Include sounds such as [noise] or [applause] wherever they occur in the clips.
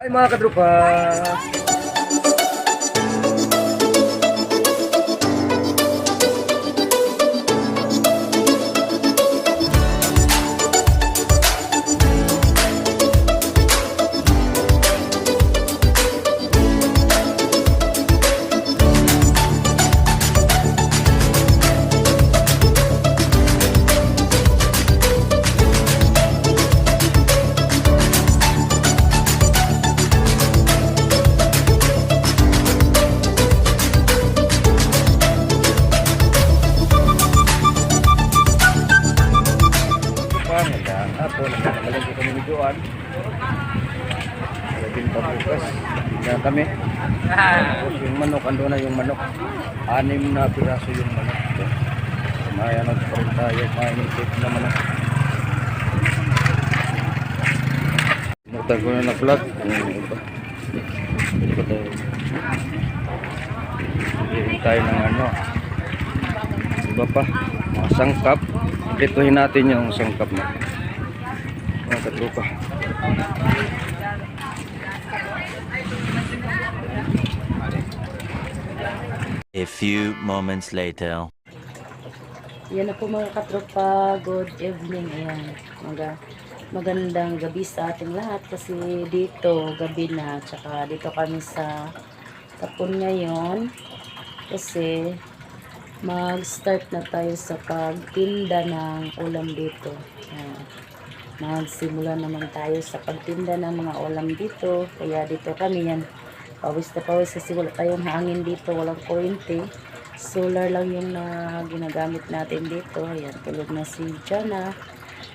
Ay mga katrupa, yung manok, ando na yung manok. Anim na piraso yung manok. May ano pa rin tayo, may intake na manok. Mutan ko na na-vlog. Ano ba? Ito tayo. Hindi ng ano. Iba pa. Mga sangkap. Ituhin natin yung sangkap na. Mga katrupa. A few moments later. Yan na po mga katropa, good evening. Ayan, maga, magandang gabi sa ating lahat kasi dito gabi na, tsaka dito kami sa tapon ngayon kasi mag-start na tayo sa pagtinda ng ulam dito. Ayan. Magsimula naman tayo sa pagtinda ng mga ulam dito. Kaya dito kami yan. Pawis na pawis kasi wala tayong hangin dito. Walang kuryente. Solar lang yung na ginagamit natin dito. Ayan, tulog na si Jana.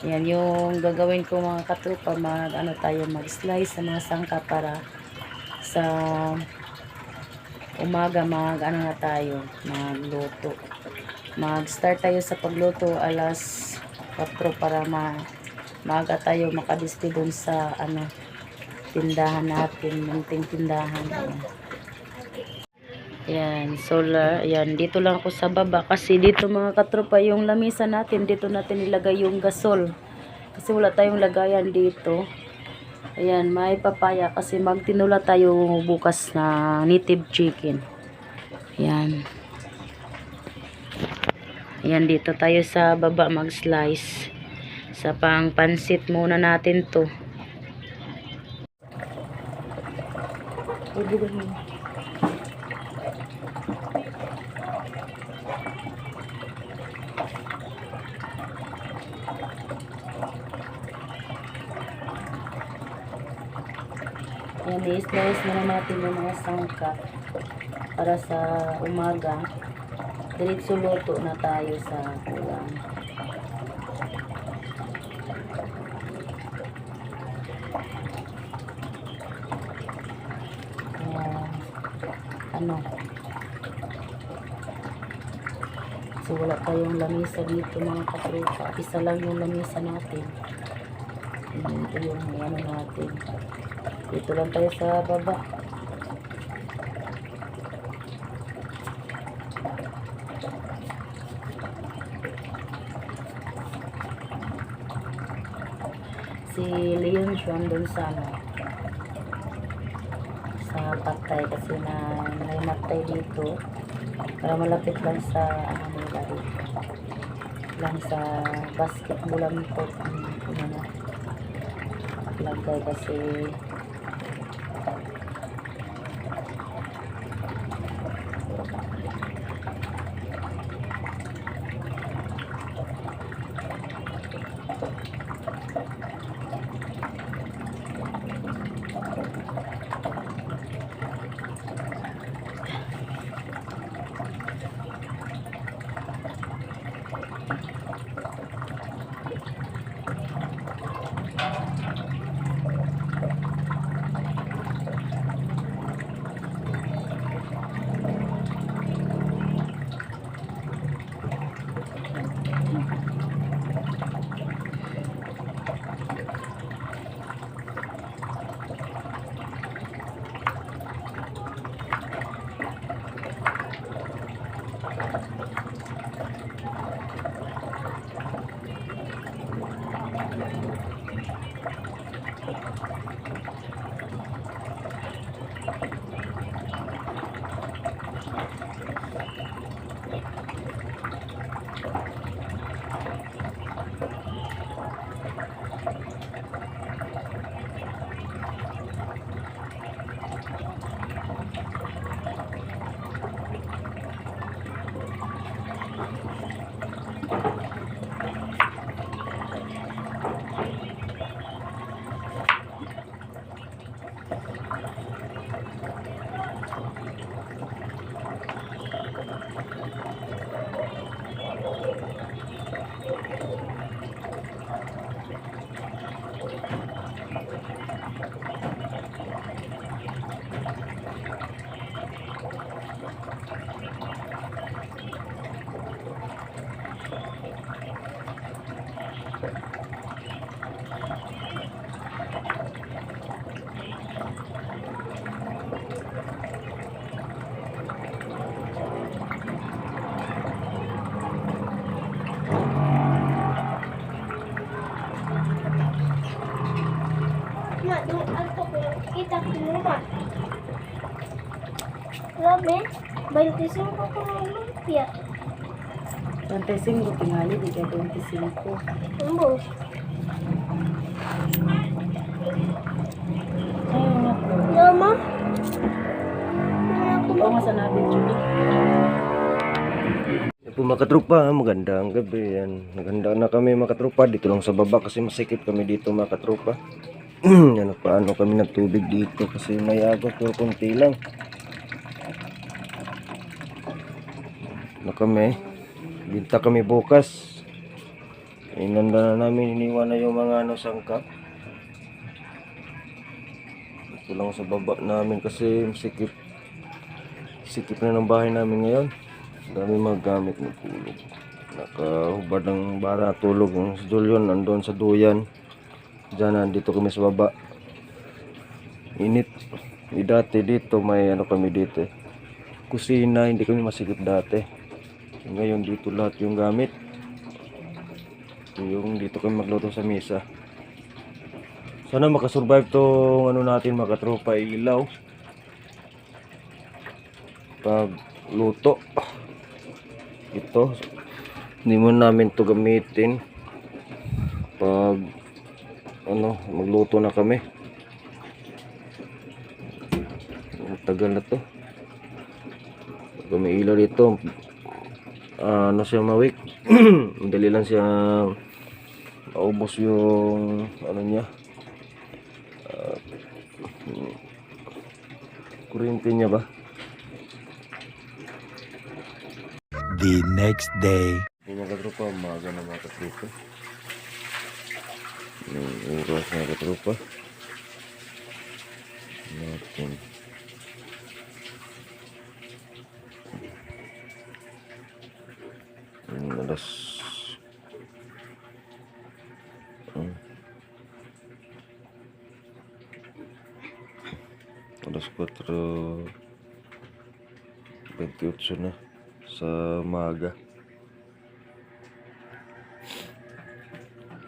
Ayan, yung gagawin ko mga katrupa, mag, ano tayo, mag-slice sa mga sangka para sa umaga mag ano na tayo magluto mag-start tayo sa pagluto alas 4 para ma maaga tayo makadisplay dun sa ano tindahan natin munting tindahan ayan. Yan, solar. Yan, dito lang ako sa baba. Kasi dito mga katropa, yung lamisa natin, dito natin ilagay yung gasol. Kasi wala tayong lagayan dito. Ayan, may papaya kasi magtinula tayo bukas na native chicken. Ayan. Ayan, dito tayo sa baba mag-slice. Sa pang pansit muna natin to. Yun? Ayan, i-slice muna natin yung mga sangka para sa umaga. Diretso luto na tayo sa ulam. Ayan. Ano? So, wala tayong lamisa dito mga katrupa. Isa lang yung lamisa natin. Ito yung ano natin. Dito lang tayo sa baba. Si Leon Sean dun sa ano, sa patay kasi na may matay dito para malapit lang sa ano nila lang sa basketball ang court ang ano na lagay kasi Grabe, 25 ko ng lumpia. 25 tingali, di ka 25. Umbo. Ayaw nga po. Lama? Oo nga sa natin, Julie. Po mga katropa, magandang gabi yan. Maganda na kami mga katropa. Dito lang sa baba kasi masikip kami dito mga katropa. [clears throat] yan paano kami nagtubig dito kasi may agos pero konti lang. Na kami. Binta kami bukas. Inanda na namin, iniwan na yung mga ano sangkap. Dito lang sa baba namin kasi masikip. Sikip na ng bahay namin ngayon. Dami magamit ng tulog. Nakahubad ng bara tulog. Yung si Julian nandun sa duyan. Diyan nandito kami sa baba. Init. Dati dito may ano kami dito eh. Kusina, hindi kami masikip dati. Ngayon dito lahat yung gamit. Ito yung dito kami magluto sa mesa. Sana makasurvive tong ano natin mga katropa ilaw. Pag luto ito hindi mo namin to gamitin pag ano magluto na kami tagal na to pag may ilaw dito ah, ano siya mawik [clears throat] madali lang siya maubos yung ano niya ah, kuryente niya ba The next day. Yung mga katropa, umaga na mga katropa. Yung oras mga katropa. Natin. Alas... Hmm. Alas 4... 28 na sa maga.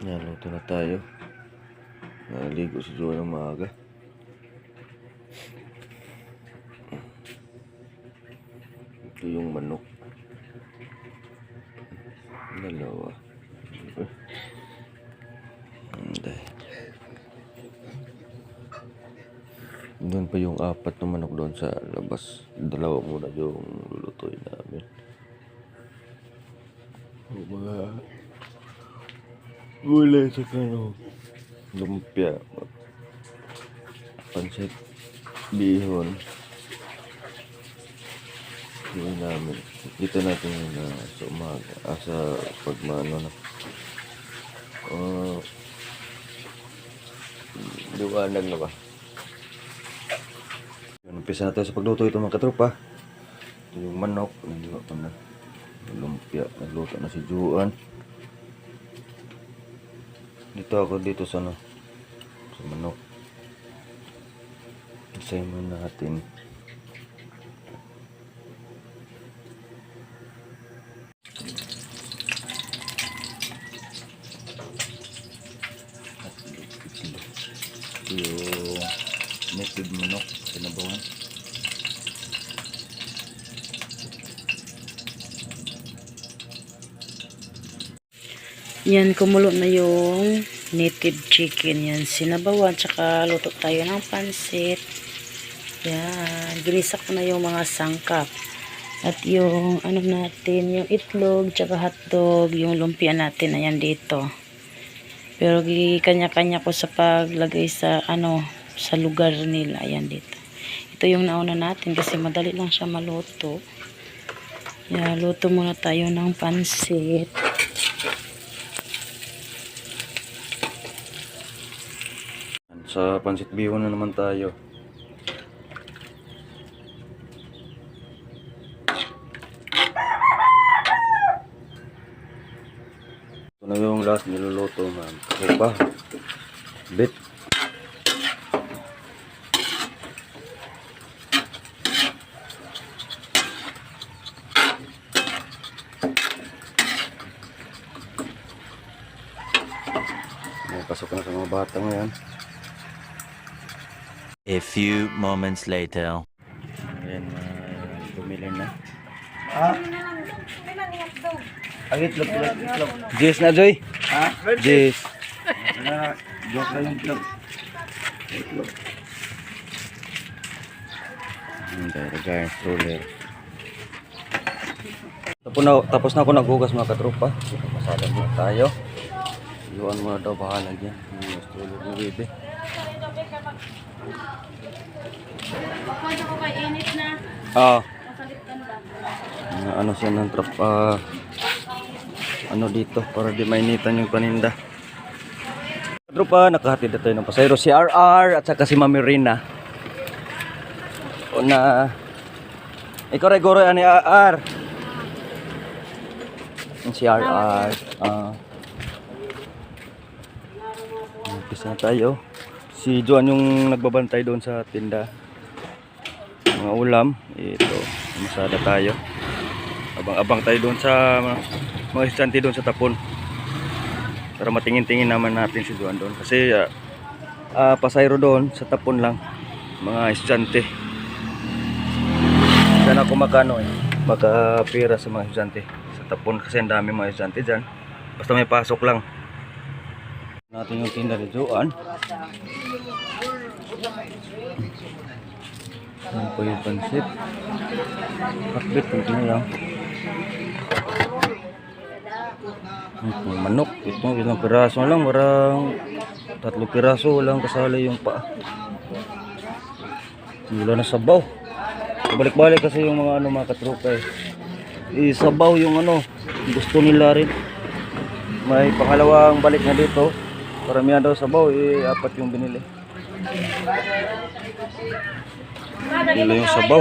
Yan, luto na tayo. Naligo si Joe ng maaga. Ito yung manok. Dalawa. Hindi. Doon pa yung apat na manok doon sa labas. Dalawa muna yung lulutuin namin. Yung mga gulay sa kano. Lumpia. Pansit. Bihon. Yun namin. Kita natin na sa umaga. Ah, sa pagmano na. Uh, liwanag na ba? Umpisa na tayo sa pagluto ito mga katropa. Ito yung manok. Ko na. Lumpia. Nagluto na si Juan. Dito ako dito sa ano. Sa manok. Isayin muna natin. Ito yung native manok. Sinabawan. Yan, kumulo na yung native chicken. Yan, sinabawan. Tsaka luto tayo ng pansit. Yan, ginisa ko na yung mga sangkap. At yung, ano natin, yung itlog, tsaka hotdog, yung lumpia natin, ayan dito. Pero kanya-kanya ko sa paglagay sa, ano, sa lugar nila. Ayan dito. Ito yung nauna natin kasi madali lang siya maluto. Yan, luto muna tayo ng pansit. Sa pansit bihon na naman tayo. Ito na yung last niluluto man. Ito pa. Bit. Pasok na sa mga bata ngayon. A few moments later. Ayan, uh, bumili na. Ah? Ang itlog, itlog, itlog. Jess na, Joy? Ha? Jess. Na, joke lang yung itlog. Itlog. Hindi, regard stroller. Tapos na, tapos na ako naghugas mga katropa. Masalan na tayo. Iwan mo na daw bahala dyan. Yung stroller ni Pwede ko kay init na. Ah. Masalitan lang. Na ano siya ng trap ah, ano dito para di mainitan yung paninda Tropa, nakahatid na tayo ng pasayro si RR at saka si Mami Rina. Una, ikaw rin goro ani RR. Si RR. Ah. Umpisa na tayo. Si Juan yung nagbabantay doon sa tinda. Mga ulam. Ito, masada tayo. Abang-abang tayo doon sa mga, estudyante doon sa tapon. Para matingin-tingin naman natin si Juan doon. Kasi ah, ah, pasayro doon sa tapon lang. Mga estudyante. Diyan ako makano eh. Makapira sa mga estudyante. Sa tapon kasi ang dami mga estudyante dyan. Basta may pasok lang. Natin yung Juan. Ano po yung pansit? Kunti na lang. Hmm, manok, ito ilang piraso lang, marang tatlo piraso lang kasali yung paa. Wala na sabaw. Balik-balik kasi yung mga ano mga katrupa eh. Isabaw yung ano, gusto nila rin. May pangalawang balik na dito. Paramihan daw sabaw, eh apat yung binili. Nila yung sabaw.